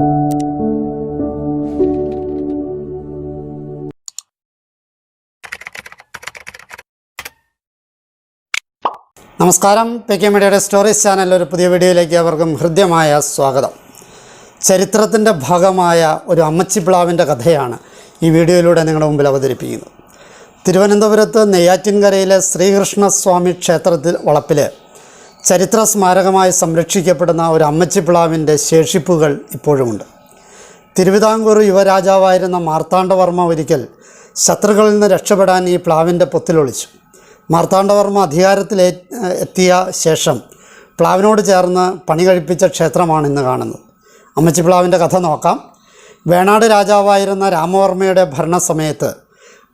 നമസ്കാരം. P K മീഡിയയുടെ stories ചാനലിൽ ഒരു പുതിയ വീഡിയോയിലേക്ക് അവർക്കും ഹൃദ്യമായ സ്വാഗതം. ചരിത്രത്തിന്റെ ഭാഗമായ ഒരു അമ്മച്ചിപ്പിളാവിന്റെ കഥയാണ് ഈ വീഡിയോയിലൂടെ നിങ്ങളുടെ മുമ്പിൽ അവതരിപ്പിക്കുന്നത്. തിരുവനന്തപുരത്ത് നെയ്യാറ്റിൻകരയിലെ ശ്രീകൃഷ്ണസ്വാമി ക്ഷേത്രത്തിൽ വളപ്പിൽ ചരിത്ര സ്മാരകമായി സംരക്ഷിക്കപ്പെടുന്ന ഒരു അമ്മച്ചിപ്പിളാവിന്റെ ശേഷിപ്പുകൾ ഇപ്പോഴുമുണ്ട്. തിരുവിതാംകൂർ യുവരാജാവായിരുന്ന മാർത്താണ്ഡവർമ്മ ഒരിക്കൽ ശത്രുക്കളിൽ നിന്ന് രക്ഷപ്പെടാൻ ഈ പ്ലാവിന്റെ പൊത്തിലൊളിച്ചു. മാർത്താണ്ഡവർമ്മ അധികാരത്തിൽ എത്തിയ ശേഷം പ്ലാവിനോട് ചേർന്ന് പണി കഴിപ്പിച്ച ക്ഷേത്രമാണ് ഇന്ന് കാണുന്നത്. അമ്മച്ചി പ്ലാവിന്റെ കഥ നോക്കാം. വേണാട് രാജാവായിരുന്ന രാമവർമ്മയുടെ ഭരണസമയത്ത്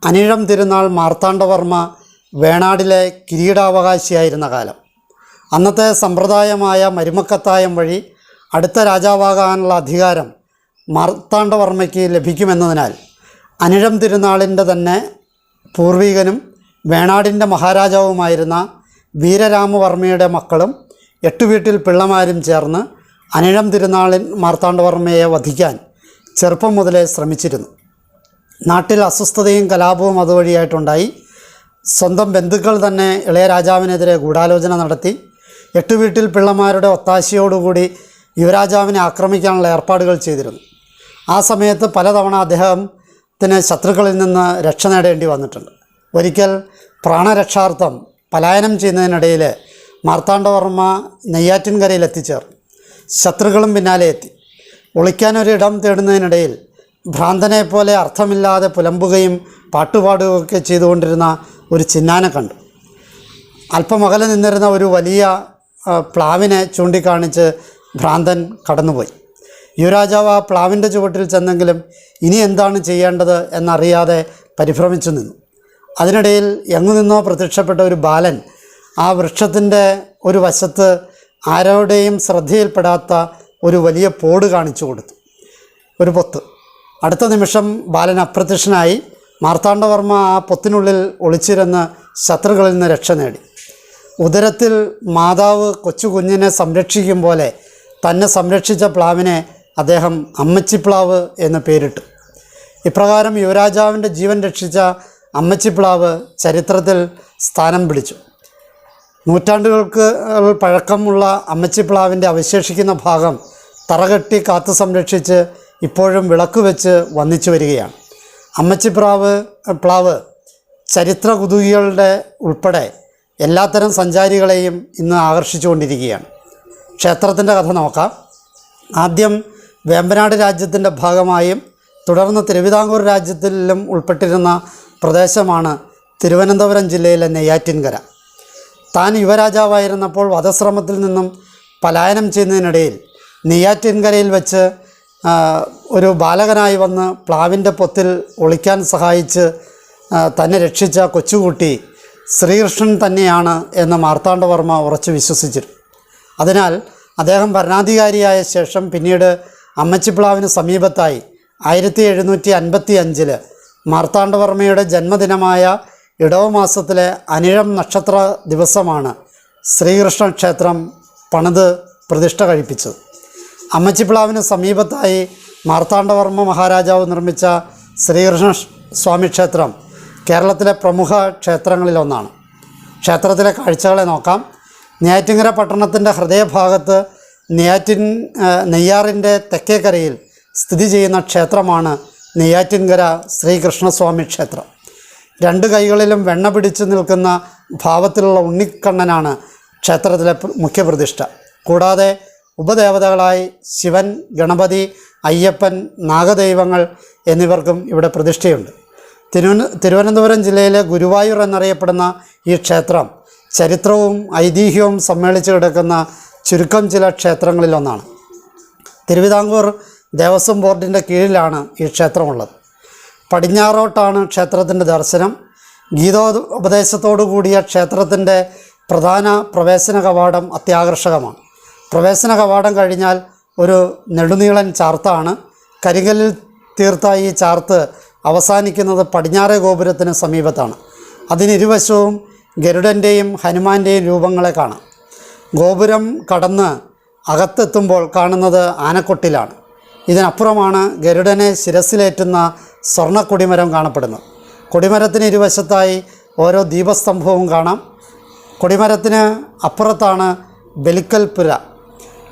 അനിഴം തിരുനാൾ മാർത്താണ്ഡവർമ്മ വേണാടിലെ കിരീടാവകാശിയായിരുന്ന കാലം. അന്നത്തെ സമ്പ്രദായമായ മരുമക്കത്തായം വഴി അടുത്ത രാജാവാകാനുള്ള അധികാരം മാർത്താണ്ഡവർമ്മയ്ക്ക് ലഭിക്കുമെന്നതിനാൽ അനിഴം തിരുനാളിന്റെ തന്നെ പൂർവികനും വേണാടിന്റെ മഹാരാജാവുമായിരുന്ന വീരരാമവർമ്മയുടെ മക്കളും എട്ടുവീട്ടിൽ പിള്ളമാരും ചേർന്ന് അനിഴം തിരുനാളിൻ മാർത്താണ്ഡവർമ്മയെ വധിക്കാൻ ചെറുപ്പം മുതലേ ശ്രമിച്ചിരുന്നു. നാട്ടിൽ അസ്വസ്ഥതയും കലാപവും അതുവഴിയായിട്ടുണ്ടായി. സ്വന്തം ബന്ധുക്കൾ തന്നെ ഇളയ രാജാവിനെതിരെ ഗൂഢാലോചന നടത്തി എട്ടുവീട്ടിൽ പിള്ളമാരുടെ ഒത്താശയോടുകൂടി യുവരാജാവിനെ ആക്രമിക്കാനുള്ള ഏർപ്പാടുകൾ ചെയ്തിരുന്നു. ആ സമയത്ത് പലതവണ അദ്ദേഹത്തിന് ശത്രുക്കളിൽ നിന്ന് രക്ഷ നേടേണ്ടി വന്നിട്ടുണ്ട്. ഒരിക്കൽ പ്രാണരക്ഷാർത്ഥം പലായനം ചെയ്യുന്നതിനിടയിൽ മാർത്താണ്ഡവർമ്മ നെയ്യാറ്റിൻകരയിൽ എത്തിച്ചേർന്നു. ശത്രുക്കളും പിന്നാലെ എത്തി. ഒളിക്കാനൊരിടം തേടുന്നതിനിടയിൽ ഭ്രാന്തനെ പോലെ അർത്ഥമില്ലാതെ പുലമ്പുകയും പാട്ടുപാടുകയൊക്കെ ചെയ്തുകൊണ്ടിരുന്ന ഒരു ചിന്നാനെ കണ്ടു. അല്പമകലെ നിന്നിരുന്ന ഒരു വലിയ പ്ലാവിനെ ചൂണ്ടിക്കാണിച്ച് ഭ്രാന്തൻ കടന്നുപോയി. യുവരാജാവ് ആ പ്ലാവിന്റെ ചുവട്ടിൽ ചെന്നെങ്കിലും ഇനി എന്താണ് ചെയ്യേണ്ടത് എന്നറിയാതെ പരിഭ്രമിച്ചു നിന്നു. അതിനിടയിൽ എങ്ങു നിന്നോ പ്രത്യക്ഷപ്പെട്ട ഒരു ബാലൻ ആ വൃക്ഷത്തിന്റെ ഒരു വശത്ത് ആരോടെയും ശ്രദ്ധയിൽപ്പെടാത്ത ഒരു വലിയ പോട് കാണിച്ചു കൊടുത്തു. ഒരു പൊത്ത്. അടുത്ത നിമിഷം ബാലൻ അപ്രത്യക്ഷനായി മാർത്താണ്ഡവർമ്മ ആ പൊത്തിനുള്ളിൽ ഒളിച്ചിരുന്ന് ശത്രുക്കളിൽ നിന്ന് രക്ഷ നേടി. ഉദരത്തിൽ മാതാവ് കൊച്ചു കുഞ്ഞിനെ സംരക്ഷിക്കും പോലെ തന്നെ സംരക്ഷിച്ച പ്ലാവിനെ അദ്ദേഹം അമ്മച്ചിപ്ലാവ് എന്ന് പേരിട്ടു. ഇപ്രകാരം യുവരാജാവിന്റെ ജീവൻ രക്ഷിച്ച അമ്മച്ചിപ്ലാവ് ചരിത്രത്തിൽ സ്ഥാനം പിടിച്ചു. നൂറ്റാണ്ടുകൾക്ക് പഴക്കമുള്ള അമ്മച്ചിപ്ലാവിന്റെ അവശേഷിക്കുന്ന ഭാഗം തറകെട്ടി കാത്തു സംരക്ഷിച്ച് ഇപ്പോഴും വിളക്ക് വെച്ച് വന്നിച്ചു വരികയാണ്. അമ്മച്ചിപ്രാവ് പ്ലാവ് ചരിത്ര കുതുകികളുടെ ഉൾപ്പെടെ എല്ലാത്തരം സഞ്ചാരികളെയും ഇന്ന് ആകർഷിച്ചുകൊണ്ടിരിക്കുകയാണ്. ക്ഷേത്രത്തിന്റെ കഥ നോക്കാം. ആദ്യം വേമ്പനാട് രാജ്യത്തിന്റെ ഭാഗമായും തുടർന്ന് തിരുവിതാംകൂർ രാജ്യത്തിലും ഉൾപ്പെട്ടിരുന്ന പ്രദേശമാണ് തിരുവനന്തപുരം ജില്ലയിലെ നെയ്യാറ്റിൻകര. താൻ യുവരാജാവായിരുന്നപ്പോൾ വധശ്രമത്തിൽ നിന്നും പലായനം ചെയ്യുന്നതിനിടയിൽ നെയ്യാറ്റിൻകരയിൽ വെച്ച് ഒരു ബാലകനായി വന്ന് പ്ലാവിന്റെ പൊത്തിൽ ഒളിക്കാൻ സഹായിച്ച് തന്നെ രക്ഷിച്ച കൊച്ചുകുട്ടി ശ്രീകൃഷ്ണൻ തന്നെയാണ് എന്ന് മാർത്താണ്ഡവർമ്മ ഉറച്ചു വിശ്വസിച്ചിരുന്നു. അതിനാൽ അദ്ദേഹം ഭരണാധികാരിയായ ശേഷം പിന്നീട് അമ്മച്ചിപ്ലാവിന് സമീപത്തായി ആയിരത്തി എഴുന്നൂറ്റി അൻപത്തി അഞ്ചിൽ മാർത്താണ്ഡവർമ്മയുടെ ജന്മദിനമായ ഇടവമാസത്തിലെ അനിഴം നക്ഷത്ര ദിവസമാണ് ശ്രീകൃഷ്ണ ക്ഷേത്രം പണിത് പ്രതിഷ്ഠ കഴിപ്പിച്ചത്. അമ്മച്ചിപ്ലാവിന് സമീപത്തായി മാർത്താണ്ഡവർമ്മ മഹാരാജാവ് നിർമ്മിച്ച ശ്രീകൃഷ്ണ സ്വാമി ക്ഷേത്രം കേരളത്തിലെ പ്രമുഖ ക്ഷേത്രങ്ങളിലൊന്നാണ്. ക്ഷേത്രത്തിലെ കാഴ്ചകളെ നോക്കാം. നെയ്യാറ്റിങ്കര പട്ടണത്തിന്റെ ഹൃദയഭാഗത്ത് നെയ്യാറ്റിൻ നെയ്യാറിന്റെ തെക്കേക്കരയിൽ സ്ഥിതി ചെയ്യുന്ന ക്ഷേത്രമാണ് നെയ്യാറ്റിൻകര ശ്രീകൃഷ്ണസ്വാമി ക്ഷേത്രം. രണ്ട് കൈകളിലും വെണ്ണ പിടിച്ചു നിൽക്കുന്ന ഭാവത്തിലുള്ള ഉണ്ണിക്കണ്ണനാണ് ക്ഷേത്രത്തിലെ മുഖ്യപ്രതിഷ്ഠ കൂടാതെ ഉപദേവതകളായി ശിവൻ ഗണപതി അയ്യപ്പൻ നാഗദൈവങ്ങൾ എന്നിവർക്കും ഇവിടെ പ്രതിഷ്ഠയുണ്ട്. തിരുവന തിരുവനന്തപുരം ജില്ലയിലെ ഗുരുവായൂർ എന്നറിയപ്പെടുന്ന ഈ ക്ഷേത്രം ചരിത്രവും ഐതിഹ്യവും സമ്മേളിച്ച് കിടക്കുന്ന ചുരുക്കം ചില ക്ഷേത്രങ്ങളിലൊന്നാണ്. തിരുവിതാംകൂർ ദേവസ്വം ബോർഡിന്റെ കീഴിലാണ് ഈ ക്ഷേത്രമുള്ളത്. പടിഞ്ഞാറോട്ടാണ് ക്ഷേത്രത്തിന്റെ ദർശനം. ഗീതോപദേശത്തോടു കൂടിയ ക്ഷേത്രത്തിന്റെ പ്രധാന പ്രവേശന കവാടം അത്യാകർഷകമാണ്. പ്രവേശന കവാടം കഴിഞ്ഞാൽ ഒരു നെടുനീളൻ ചാർത്താണ്. കരിങ്കല്ലിൽ തീർത്ത ഈ ചാർത്ത് അവസാനിക്കുന്നത് പടിഞ്ഞാറേ ഗോപുരത്തിന് സമീപത്താണ്. അതിനിരുവശവും ഗരുഡന്റെയും ഹനുമാന്റെയും രൂപങ്ങളെ കാണാം. ഗോപുരം കടന്ന് അകത്തെത്തുമ്പോൾ കാണുന്നത് ആനക്കൊട്ടിലാണ്. ഇതിനപ്പുറമാണ് ഗരുഡനെ ശിരസിലേറ്റുന്ന സ്വർണ കൊടിമരം കാണപ്പെടുന്നത്. കൊടിമരത്തിന് ഇരുവശത്തായി ഓരോ ദീപസ്തംഭവും കാണാം. കൊടിമരത്തിന് അപ്പുറത്താണ് ബലിക്കൽപുര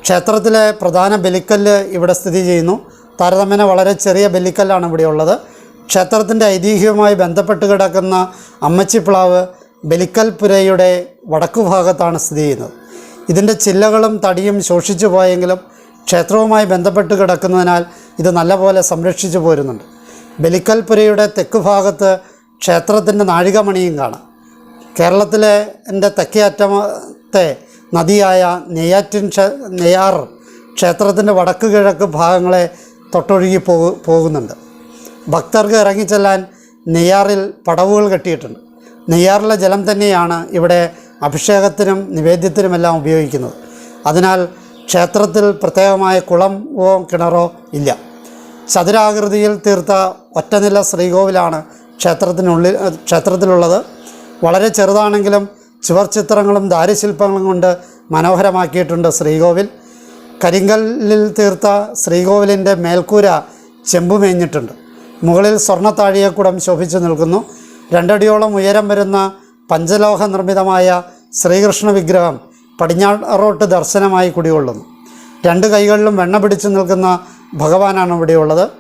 ക്ഷേത്രത്തിലെ പ്രധാന ബലിക്കല്ല് ഇവിടെ സ്ഥിതി ചെയ്യുന്നു. താരതമ്യേന വളരെ ചെറിയ ബലിക്കല്ലാണ് ഇവിടെ ഉള്ളത് ക്ഷേത്രത്തിന്റെ ഐതിഹ്യവുമായി ബന്ധപ്പെട്ട് കിടക്കുന്ന അമ്മച്ചിപ്ലാവ് ബലിക്കൽപുരയുടെ വടക്കു ഭാഗത്താണ് സ്ഥിതി ചെയ്യുന്നത്. ഇതിന്റെ ചില്ലകളും തടിയും ശോഷിച്ചു പോയെങ്കിലും ക്ഷേത്രവുമായി ബന്ധപ്പെട്ട് കിടക്കുന്നതിനാൽ ഇത് നല്ലപോലെ സംരക്ഷിച്ചു പോരുന്നുണ്ട്. ബലിക്കൽപുരയുടെ തെക്ക് ഭാഗത്ത് ക്ഷേത്രത്തിന്റെ നാഴികമണിയും കാണാം. കേരളത്തിലെ എന്റെ തെക്കേ അറ്റത്തെ നദിയായ നെയ്യാറ്റിൻ നെയ്യാർ ക്ഷേത്രത്തിന്റെ വടക്ക് കിഴക്ക് ഭാഗങ്ങളെ തൊട്ടൊഴുകി പോകു പോകുന്നുണ്ട്. ഭക്തർക്ക് ഇറങ്ങിച്ചെല്ലാൻ നെയ്യാറിൽ പടവുകൾ കെട്ടിയിട്ടുണ്ട്. നെയ്യാറിലെ ജലം തന്നെയാണ് ഇവിടെ അഭിഷേകത്തിനും നിവേദ്യത്തിനുമെല്ലാം ഉപയോഗിക്കുന്നത്. അതിനാൽ ക്ഷേത്രത്തിൽ പ്രത്യേകമായ കുളമോ കിണറോ ഇല്ല. ചതുരാകൃതിയിൽ തീർത്ത ഒറ്റനില ശ്രീകോവിലാണ് ക്ഷേത്രത്തിനുള്ളിൽ ക്ഷേത്രത്തിലുള്ളത്. വളരെ ചെറുതാണെങ്കിലും ചുവർ ചിത്രങ്ങളും ദാരുശില്പങ്ങളും കൊണ്ട് മനോഹരമാക്കിയിട്ടുണ്ട് ശ്രീകോവിൽ. കരിങ്കല്ലിൽ തീർത്ത ശ്രീകോവിലിന്റെ മേൽക്കൂര ചെമ്പുമേഞ്ഞിട്ടുണ്ട്. മുകളിൽ സ്വർണത്താഴികക്കുടം ശോഭിച്ചു നിൽക്കുന്നു. രണ്ടടിയോളം ഉയരം വരുന്ന പഞ്ചലോഹ നിർമ്മിതമായ ശ്രീകൃഷ്ണ വിഗ്രഹം പടിഞ്ഞാറോട്ട് ദർശനമായി കുടികൊള്ളുന്നു. രണ്ട് കൈകളിലും വെണ്ണ പിടിച്ചു നിൽക്കുന്ന ഭഗവാനാണ് ഇവിടെയുള്ളത്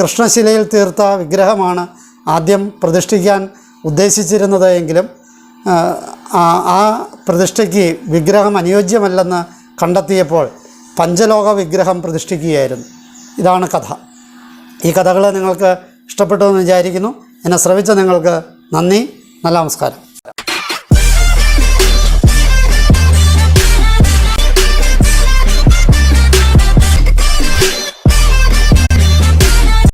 കൃഷ്ണശിലയിൽ തീർത്ത വിഗ്രഹമാണ് ആദ്യം പ്രതിഷ്ഠിക്കാൻ ഉദ്ദേശിച്ചിരുന്നത് എങ്കിലും ആ, പ്രതിഷ്ഠയ്ക്ക് വിഗ്രഹം അനുയോജ്യമല്ലെന്ന് കണ്ടെത്തിയപ്പോൾ പഞ്ചലോക വിഗ്രഹം പ്രതിഷ്ഠിക്കുകയായിരുന്നു. ഇതാണ് കഥ. ഈ കഥകൾ നിങ്ങൾക്ക് ഇഷ്ടപ്പെട്ടു എന്ന് വിചാരിക്കുന്നു. എന്നെ ശ്രവിച്ച നിങ്ങൾക്ക് നന്ദി. നല്ല നമസ്കാരം.